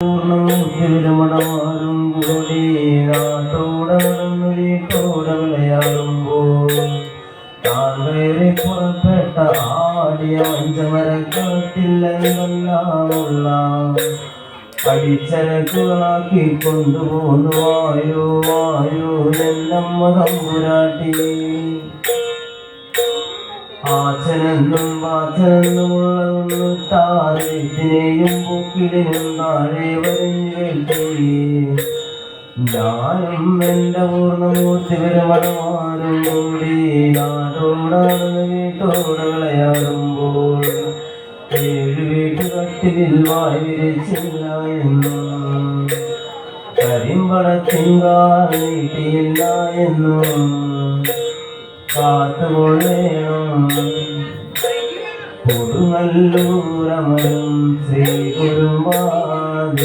പൂർണമൂർത്തിരുമണമാരും കൂടി ആടിയ കൊണ്ടുപോന്നു വായു വായു എന്നമ്മ തമ്പുരാട്ടി. ആചനെന്നും വാചനെന്നുമുള്ളതൊന്നു താരത്തിനെയും പൂക്കിടിനും താഴെ വരിഞ്ഞു കേട്ടി ഞാനും എന്റെ പൂർണമൂർത്തി വിരമണമാരും കൂടി നാടോടാണെന്ന് വീട്ടോട് വിളയാടുമ്പോൾ ഏഴ് വീട്ടുകട്ടിലിൽ വായി വിരിച്ചില്ല എന്നും കരിമ്പടത്തിങ്കാൽ നീട്ടിയില്ല എന്നും കാത്തുകൊള്ളേണം കൊടുങ്ങല്ലൂരമരും ശ്രീ കുടുംബാദേവിയമ്മേ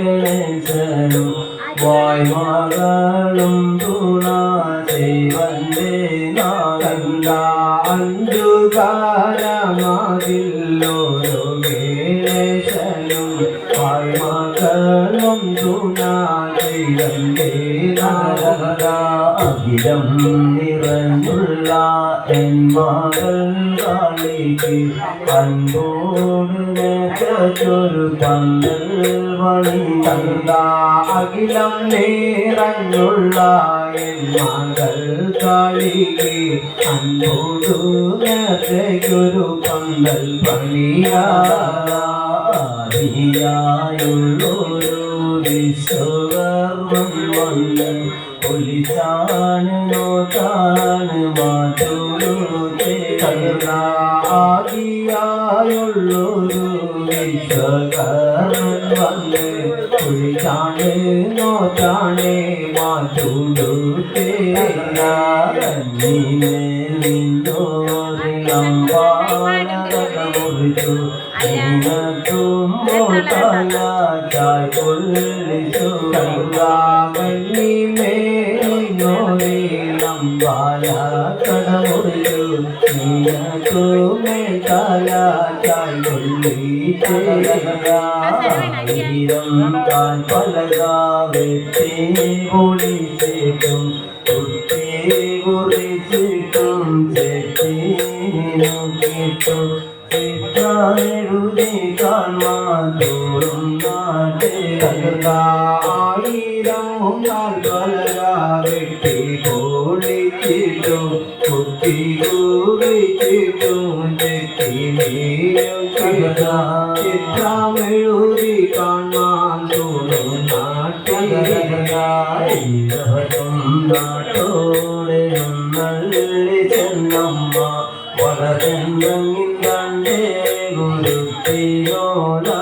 ഗണേശനും വായ്മകളും തുണ നാഗന്ത അഞ്ചുകാരമാകില്ലോരോ ഗണേശനും വായ്മകളും തുണാതിരന്റെ അഖിലം നിറഞ്ഞുള്ള എൻ മകൾ കാളിക്ക് അൻപോട് നേറ്റൊരു പന്തൽ പണി തന്ത അഖിലം മകൾ കാളിക്ക് അൻപോടു ഗുരു പന്തൽ പണിയാറിയായുള്ളൊരു വിശ്വകർമ്മം വന്ന്. ഒലിച്ചാണ് നോട്ടാണ് മാറ്റോടു ആദിയായുള്ളൊരു വിശ്വകർമ്മൻ വന്ന് കുളിച്ചാണ് നോറ്റാണ് മാറ്റുടുത്തേ മുറിച്ചു ചായ് കൊള്ളിച്ചു പൊളിച്ചിട്ടും കുത്തി കുറിച്ചിട്ടും ചെത്തിനും ചിത്രമെഴുതി കാണാൻ തോറും നാട്ടേ ആയിരം വെട്ടി പൊളിച്ചിട്ടും കുത്തി കുറിച്ചിട്ടും ചിത്രമെഴുതി കാണാൻ തോന്നും നാട്ടിൽ നാട്ടോടെ നള്ളി ചെന്നമ്മ വളരെന്തങ്ങിന്റെ ഗുരുത്തിയോടാ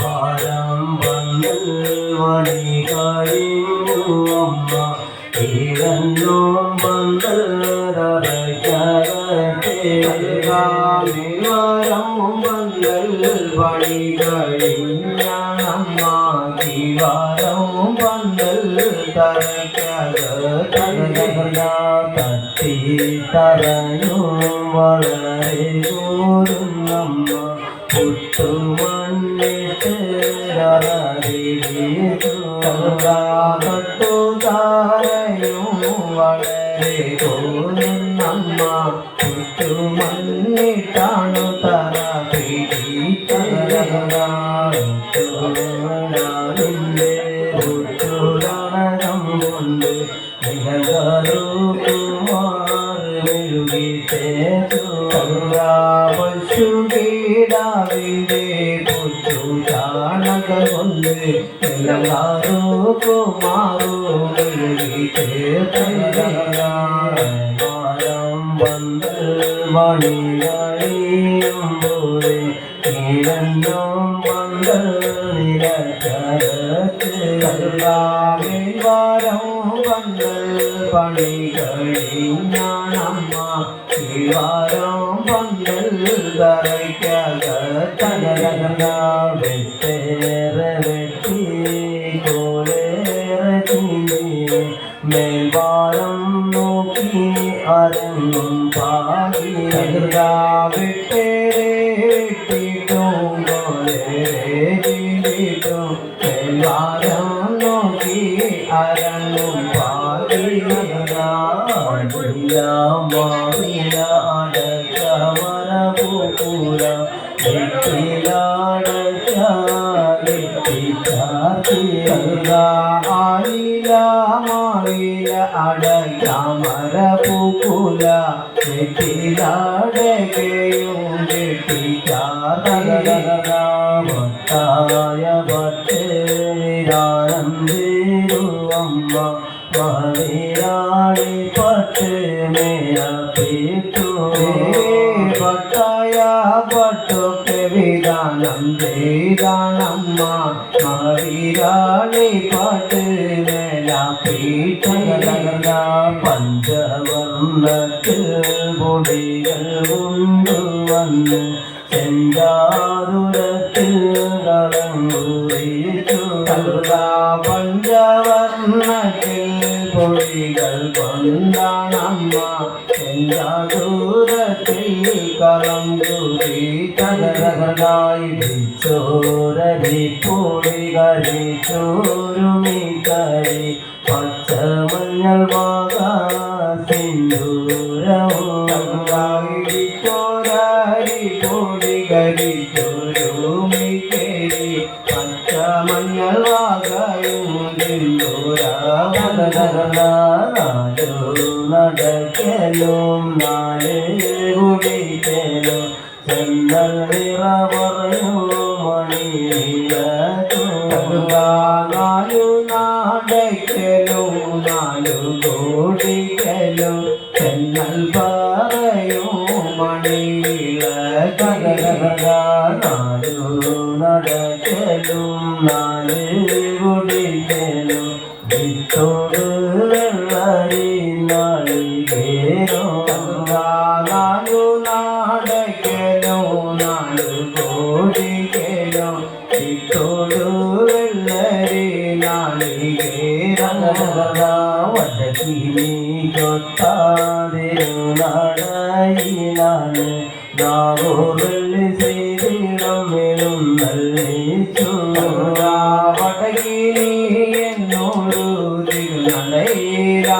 പാരം വന്നൽ വഴി കഴിഞ്ഞു അമ്മ ഈരന്നും வந்தல் வழிகளின்மா திவாரம் வந்தல் தரக்கா தட்டி தரணும் வளரே தூரும் நம்ம புட்டு மண்ணிட்டு கட்டு தாரையும் வளர വളരെ തോന്നുന്നമ്മ ചുറ്റുമല്ലിട്ടാണു തറ ിന്റെ പുട്ടുരണകം കൊണ്ട് നിഹകാരോ ಎಲ್ಲಾರೋ ಕುಮಾರೋ ಮಾರಂ ಬಂದ ಮಣಿಯಾಳಿ ಎಂಬೋರೆ இரண்டும் வந்தல்லாமே வாரம் வந்த பணிகளின் நான் அம்மா வாரம் வந்தல் வரைக்காக தனதனா வெட்டேற வெட்டி கோலேற தீமே மேல் வாரம் நோக்கி விட்டேரே നോക്കി അരങ്ങും പാടിയ മാവില അടക്കമര പൂക്കൂല. വെട്ടിലാടച്ച വെട്ടിച്ചാർത്തിയ ആയില മാവില വെട്ടിലാടകയും വെട്ടിച്ചാറിയ ഭട്ടായ ഭട്ടേരാനന്ദിരുവമ്മ മതിരാളി പട്ട് മേയ പീട്ടു പട്ടായ പട്ടൊക്കെ വിധാനം ഗാനമ്മ മഹാവീരാളി പാട്ട് മേല പീഠ പഞ്ചവർണത്തിൽ പൊടികൾ കൊണ്ടുവന്ന് ചെഞ്ചാതുരത്തിൽ കളങ്ങുറിച്ചു പഞ്ചവർണത്തിൽ பொழிகள் கொண்டானம்மா செந்தாதூரத்தில் கலங்குதி தகரகனாய் சோரதி பொழிகளை சோருமி கரி பச்ச மஞ்சள் மாகா சிந்தூரவும் சோரதி பொழிகளை சோருமி கேரி പച്ചമഞ്ഞൾ വാകയും നടക്കലും നാല് കുടിക്കലും ചെന്നൽ നിറ പറയും മണിയിലു നാലു നാടയ്ക്കലും നാലു കോടിക്കലും ചെന്നൽ പറയും മണിയില നാലു നടക്കലും നാല് കുടിക്കലും വിത്തോട് വെള്ളരി നാളികേരോ നാലു നാടയ്ക്കലും നാലു കോടിക്കലും ഇത്തോടു വെള്ളരി നാളികേരം ാണ് மேலும் மேலும் வடகிலே என்னோடு திருநலையிலானல்லோ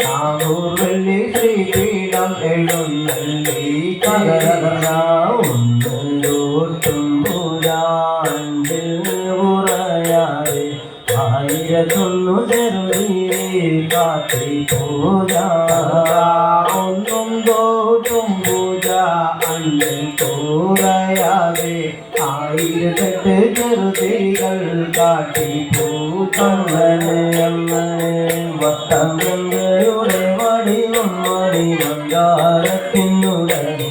நானூர் வெள்ளி ஸ்ரீபீடம் எழும் நல்லி பகரா உண்டோட்டும் பூராண்டில் உரையாறு ஆயிரத்தொன்னு தெருவிலே காத்தை போதா കൂറയാതെ ആയിരത്തെട്ട് ചെറുതിരികൾ കാട്ടി പൂജ വട്ടങ്ങളുടെ വടിവും മണി അങ്ങനെ മന്ദാരത്തിനുടനെ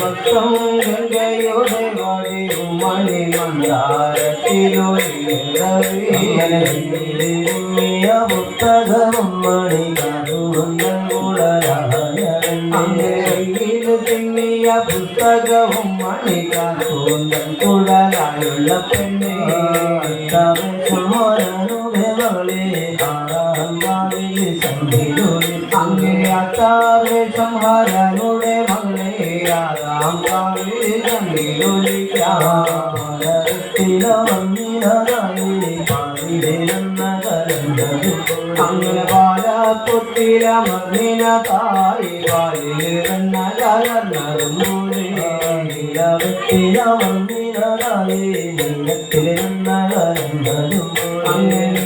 മൊത്തം ഗംഗയുടെ വടിയും മണി മന്ദാരത്തിലൊഴിരവി പുസ്തകവും മണി കാതുകുളരായ അങ്ങയിൽ തിന്നിയ പുസ്തകവും മണിക്കാൻ തോന്നൽ കുഴലായുള്ള പെണ്ണേ. അങ്ങനെ അത്താറെ സംഹാരനുടെ മകളെ. ആറാം കാവിൽ കണ്ണിലൊലിക്കാം അങ്ങനെ പാലപ്പൊത്തില മണ്ണിന തായി കണ്ണ കലർന്നതും നീലതായി നീലത്തിൽ നിന്നകലങ്ങളും അങ്ങനെ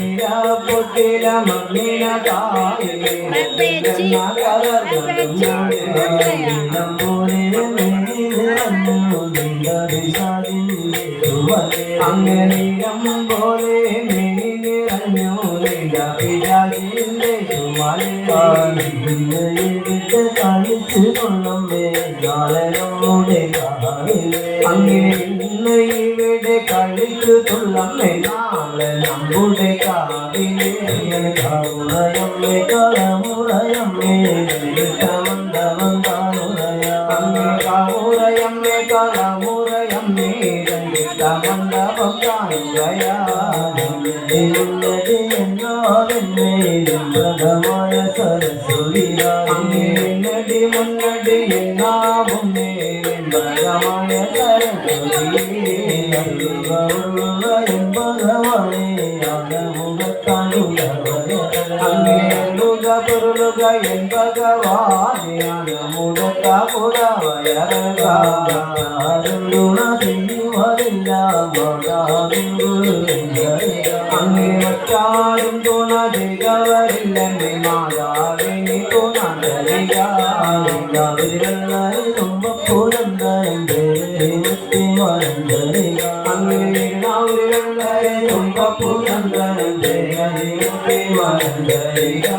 പൊട്ടില മണ്ണിന തായി നീലം പോലെ കളിച്ചു കൊള്ളമ്മേ നാളെ അങ്ങനെ ഇന്ന് ഇവിടെ കളിച്ചു തുള്ളമ്മേ നാളെ നമ്മുടെ കാവിലെ കാവുറയമ്മേ കളമുറയമ്മേ കാവുറയമ്മേ കളമുറയമ്മേ രംഗിട്ട മണ്ഡപം കാണുകയാ പ്രഥമായ സരസ്വതിയായി അങ്ങേ നടി മുന്നടി എന്നാവും നേരമായ സരസ്വതി അങ്ങേലുക പൊരുളുക എൻ ഭഗവാനെയാണ് മുടക്ക அங்கே வச்சாடும் தோணாது கவரில்லை மாதாவினி தோணாதரிகாவிரல்லாய் ரொம்ப புறந்தரந்து மறந்தரிகா அங்கே நாவிரல்லாய் ரொம்ப புறந்தரந்து மறந்தரிகா